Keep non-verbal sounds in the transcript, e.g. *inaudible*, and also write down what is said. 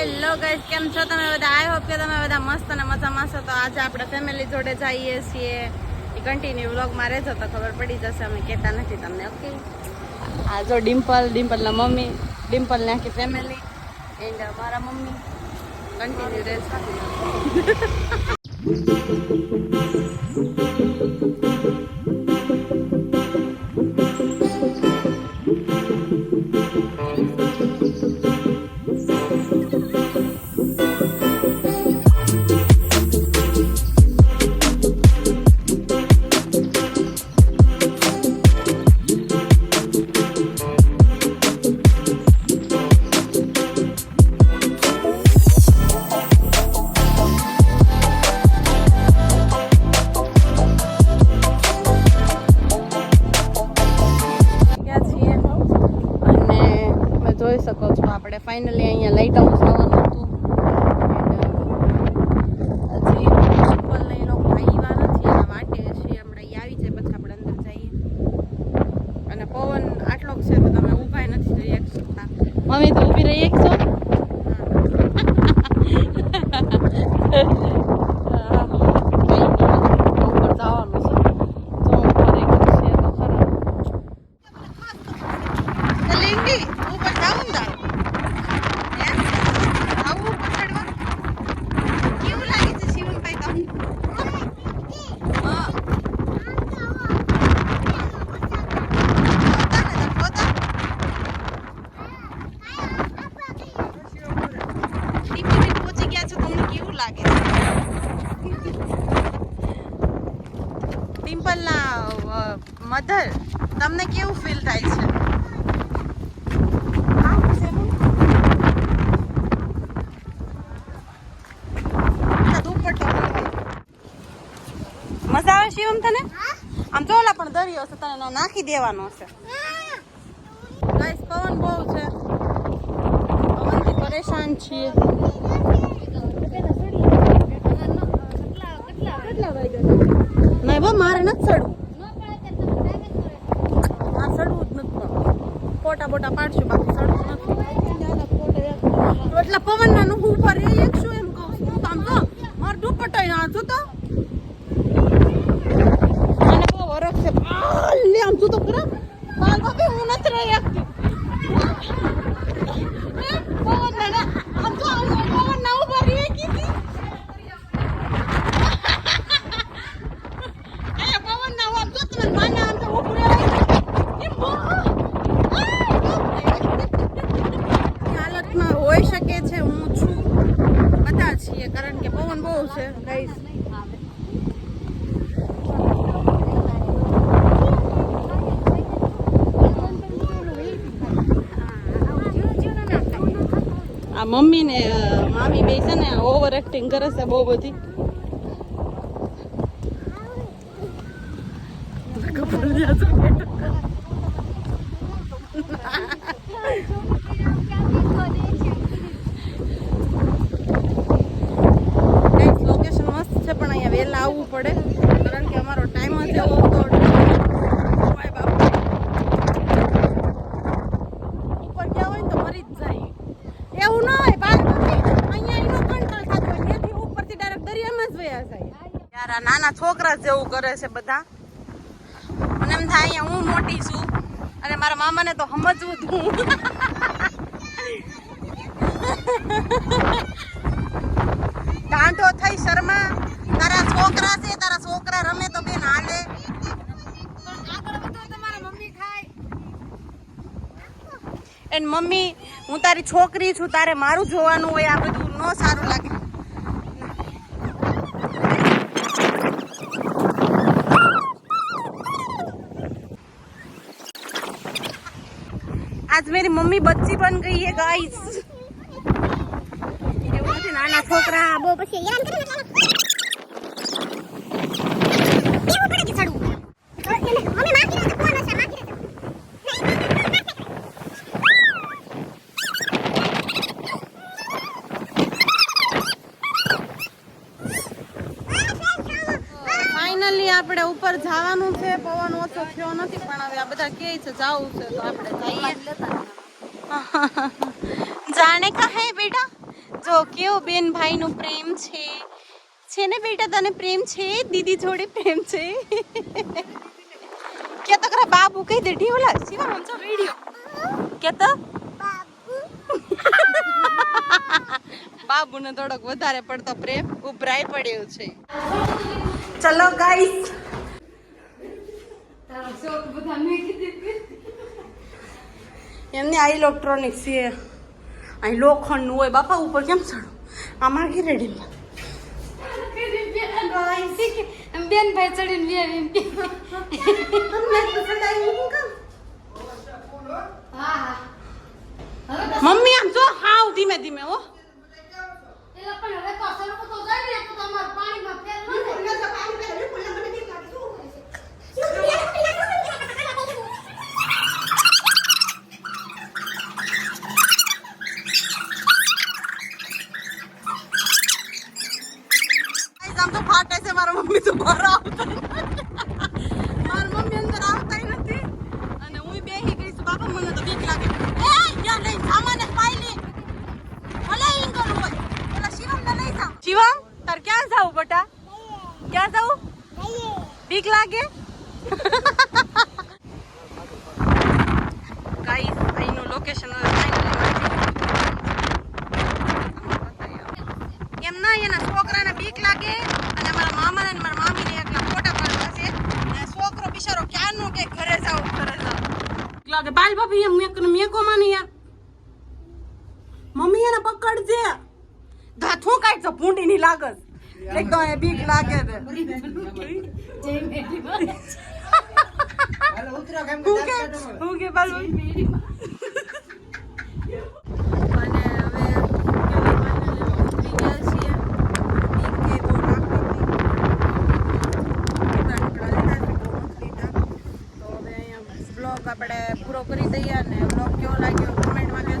Hello guys કેમ છો તમે બધા? આઈ હોપ કે તમે બધા મસ્ત અને મજામાં છો. તો આજે આપણે ફેમિલી જોડે જઈએ છીએ. એ કન્ટિન્યુ વ્લોગમાં રહેજો તો ખબર પડી જશે, અમે કહેતા નથી તમને ઓકે આ જો ડિમ્પલ ડિમ્પલના મમ્મી ડિમ્પલની આખી ફેમિલી એન્ડ મારા મમ્મી કન્ટિન્યુ રહેશે. આપણે ફાઇનલી અહીંયા લાઇટ હાઉસ આવવાનું પવન આટલો છે તો તમે ઊભા નથી રહી શકતા મમ્મી તો ઊભી રહી એક છો ઉપર જવાનું છે જો ઉપર એક છે તો ખરા લિંડી ઉપર જાવું ને તારે હે આવું ઉપર ચડવા કેવું લાગે છે શિવનભાઈ તમને હા પોતા ને પોતા ટીપી પહોંચી ગયા છો તમને કેવું લાગે છે ડિમ્પલના મધર. તમને કેવું ફીલ થાય છે? મજા આવે શિવમ તને? આમ જો પણ દરિયો છે, તને નાખી દેવાનો છે. ગાઈસ પવન બહુ છે. પવનથી પરેશાન છીએ. મારે નથી ચડવું જ નથી ફોટા બોટા પાડશું બાકી ચડવું નથી. એટલા પવન ના હું ઉપર એક શું એમ કહું છું. આમ તો મારો દુપટ્ટો ના છું તો મને બહુ વરખ છે આ, લે આમ તું તો ખરા માલ બાપે હું નથી રહી શકતી પવન ના ના, આમ તો આમ પવન ના ઊભા રહી કીધી એ પવન ના આમ તો તમે માના આમ તો ઊભું રહેવાય એ બહુ હાલતમાં હોઈ શકે છે હું છું બધા છીએ કારણ કે પવન બહુ છે ગાઈસ આ મમ્મી ને મામી બે છે ને ઓવર એક્ટિંગ કરે છે બહુ બધી. લોકેશન મસ્ત છે, પણ અહીંયા વહેલા આવવું પડે. કારણ કે અમારો ટાઈમ જ એવો હતો. ઉપર ગયા હોય તો મરી જ જાય એવું ના હોય બાર અહીંયા એનો કંટ્રોલ થતો હોય ત્યાંથી ઉપરથી ડાયરેક્ટ દરિયામાં જ વયા જાય યાર નાના છોકરા જેવું કરે છે બધા. મને એમ થાય અહીંયા હું મોટી છું. અને મારા મામાને તો સમજવું તું ગાંઠો થઈ શર્મા. તારા છોકરા છે, તારા છોકરા રમે તો બેન હાલે. એન મમ્મી, હું તારી છોકરી છું, તારે મારું જોવાનું હોય, આ બધું ન સારું લાગે. आज मेरी मम्मी बच्ची बन गई है गाइस એવું નથી નાના છોકરા બહુ પછી આપણે ઉપર જવાનું છે, પવન ઓછો થયો નથી, પણ હવે આ બધા કે છે, જવું છે, તો આપણે જઈએ. *laughs* જાણે કહે બેટા? જો, કેવું બેન ભાઈ નું પ્રેમ છે. છે ને બેટા, તને પ્રેમ છે? દીદી જોડે પ્રેમ છે? *laughs* કે તો ખરા બાબુ કહી દે ઢીવલા શિવમ હમજો વિડિયો. કે તો? *laughs* બાબુને થોડોક વધારે પડતો પ્રેમ ઉભરાઈ પડ્યો છે. ચલો ગાઈસ એમને આ ઇલેક્ટ્રોનિક્સ છે. અહીં લોખંડનું હોય. બાપા, ઉપર કેમ ચડો? આમાં કે રેડી બેન ભાઈ ચડીને બે મમ્મી, આમ જો, હાવ ધીમે ધીમે હો એ લોકો હવે તો અસર તો જાય ને તો તમારે પાણીમાં ફેર ન જાય આમ તો ફાટે છે મારા મમ્મી તો બહાર આવતા. મારા મમ્મી અંદર આવતાય નથી. અને હું બેહી ગઈ છું. બાપા, મને તો બીક લાગે. એ યા લઈ સામાન પાઈ લે ભલે ઈન કરું હોય, પેલા શિવમ ને લઈ જાવ શિવમ, તાર ક્યાં જાવ બટા? બીક લાગે? ગાઈસ લોકેશન એમ ના, એના છોકરાને બીક લાગે? મામાને મારા મામીને એકલા ફોટા પાડવા છે. ને છોકરો બિચારો ક્યારનો કે ઘરે જાવ ઘરે જાવ લાગે બાલ ભાભી એમ મેક મેકો માની યાર. મમ્મી એને પકડજે. ધાથું તો ભૂંડી ની લાગસ એકદમ એ બીક લાગે છે. હું કે હું કે બાલ આપણે પૂરો કરી દઈએ અને બ્લોગ કેવો લાગ્યો કમેન્ટમાં